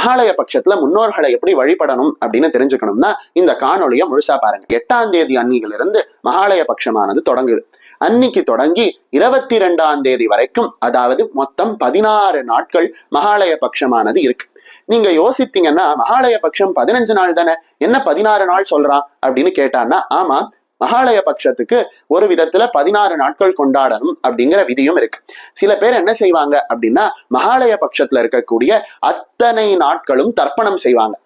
மகாலய பட்சத்துல முன்னோர்களை எப்படி வழிபடணும் அப்படின்னு தெரிஞ்சுக்கணும்னா இந்த காணொலியை முழுசா பாருங்க. எட்டாம் தேதி அன்னியிலிருந்து மகாலய பட்சமானது தொடங்குது. அன்னைக்கு தொடங்கி இருபத்தி ரெண்டாம் தேதி வரைக்கும் அதாவது மொத்தம் பதினாறு நாட்கள் மகாலய பட்சமானது இருக்கு. நீங்க யோசித்தீங்கன்னா மகாலய பட்சம் பதினஞ்சு நாள் தானே என்ன பதினாறு நாள் சொல்றான் அப்படின்னு கேட்டான்னா ஆமா மகாலய பட்சத்துக்கு ஒரு விதத்துல பதினாறு நாட்கள் கொண்டாடணும் அப்படிங்கிற விதியும் இருக்கு. சில பேர் என்ன செய்வாங்க அப்படின்னா மகாலய பட்சத்துல இருக்கக்கூடிய அத்தனை நாட்களும் தர்ப்பணம் செய்வாங்க.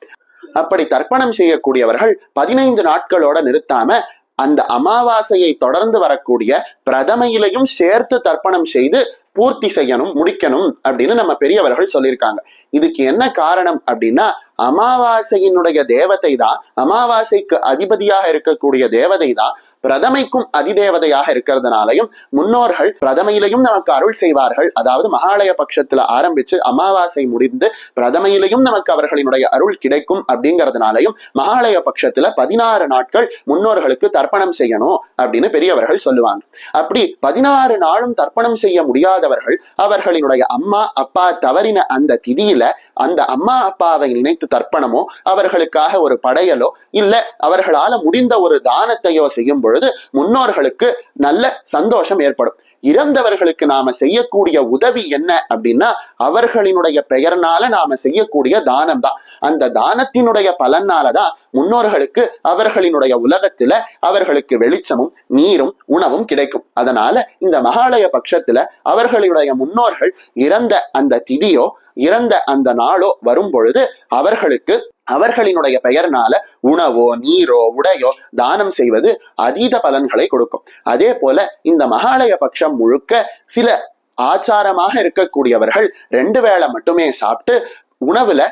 அப்படி தர்ப்பணம் செய்யக்கூடியவர்கள் பதினைந்து நாட்களோட நிறுத்தாம அந்த அமாவாசையை தொடர்ந்து வரக்கூடிய பிரதமையிலையும் சேர்த்து தர்ப்பணம் செய்து பூர்த்தி செய்யணும் முடிக்கணும் அப்படின்னு நம்ம பெரியவர்கள் சொல்லியிருக்காங்க. இதுக்கு என்ன காரணம் அப்படின்னா அமாவாசையினுடைய தேவதை தான் அமாவாசைக்கு அதிபதியாக இருக்கக்கூடிய தேவதை தான் பிரதமைக்கும் அதிதேவதையாக இருக்கிறதுனாலையும் முன்னோர்கள் பிரதமையிலையும் நமக்கு அருள் செய்வார்கள். அதாவது மகாலய பட்சத்துல ஆரம்பிச்சு அமாவாசை முடிந்து பிரதமையிலையும் நமக்கு அவர்களினுடைய அருள் கிடைக்கும் அப்படிங்கிறதுனாலையும் மகாலய பட்சத்துல பதினாறு நாட்கள் முன்னோர்களுக்கு தர்ப்பணம் செய்யணும் அப்படின்னு பெரியவர்கள் சொல்லுவாங்க. அப்படி பதினாறு நாளும் தர்ப்பணம் செய்ய முடியாதவர்கள் அவர்களினுடைய அம்மா அப்பா தவறின அந்த திதியில அந்த அம்மா அப்பாவை நினைத்து தர்ப்பணமோ அவர்களுக்காக ஒரு படையலோ இல்ல அவர்களால முடிந்த ஒரு தானத்தையோ செய்யும் பொழுது முன்னோர்களுக்கு நல்ல சந்தோஷம் ஏற்படும். இறந்தவர்களுக்கு நாம செய்யக்கூடிய உதவி என்ன அப்படின்னா அவர்களினுடைய பெயர்னால நாம செய்யக்கூடிய தானம் தான் அந்த தானத்தினுடைய பலனாலதான் முன்னோர்களுக்கு அவர்களினுடைய உலகத்துல அவர்களுக்கு வெளிச்சமும் நீரும் உணவும் கிடைக்கும். அதனால இந்த மகாலய பட்சத்துல அவர்களுடைய முன்னோர்கள் இறந்த அந்த திதியோ இறந்த அந்த நாளோ வரும் பொழுது அவர்களுக்கு அவர்களினுடைய பெயர்னால உணவோ நீரோ உடையோ தானம் செய்வது அதீத பலன்களை கொடுக்கும். அதே போல இந்த மகாலய பட்சம் முழுக்க சில ஆச்சாரமாக இருக்கக்கூடியவர்கள் ரெண்டு வேளை மட்டுமே சாப்பிட்டு உணவுல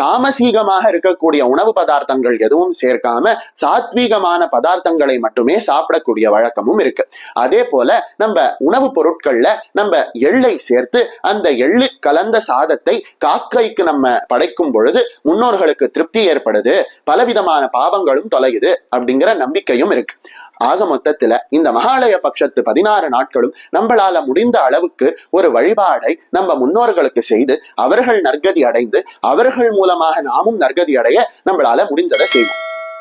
தாமசீகமாக இருக்கக்கூடிய உணவு பதார்த்தங்கள் எதுவும் சேர்க்காம சாத்வீகமான பதார்த்தங்களை மட்டுமே சாப்பிடக்கூடிய வழக்கமும் இருக்கு. அதே போல நம்ம உணவு பொருட்கள்ல நம்ம எள்ளை சேர்த்து அந்த எள்ளு கலந்த சாதத்தை காக்கைக்கு நம்ம படைக்கும் பொழுது முன்னோர்களுக்கு திருப்தி ஏற்படுது பலவிதமான பாவங்களும் தொலையுது அப்படிங்கிற நம்பிக்கையும் இருக்கு. ஆக மொத்தத்துல இந்த மகாலய பட்சத்து பதினாறு நாட்களும் நம்மளால முடிந்த அளவுக்கு ஒரு வழிபாடை நம்ம முன்னோர்களுக்கு செய்து அவர்கள் நற்கதி அடைந்து அவர்கள் மூலமாக நாமும் நற்கதி அடைய நம்மளால முடிஞ்சதை செய்வோம்.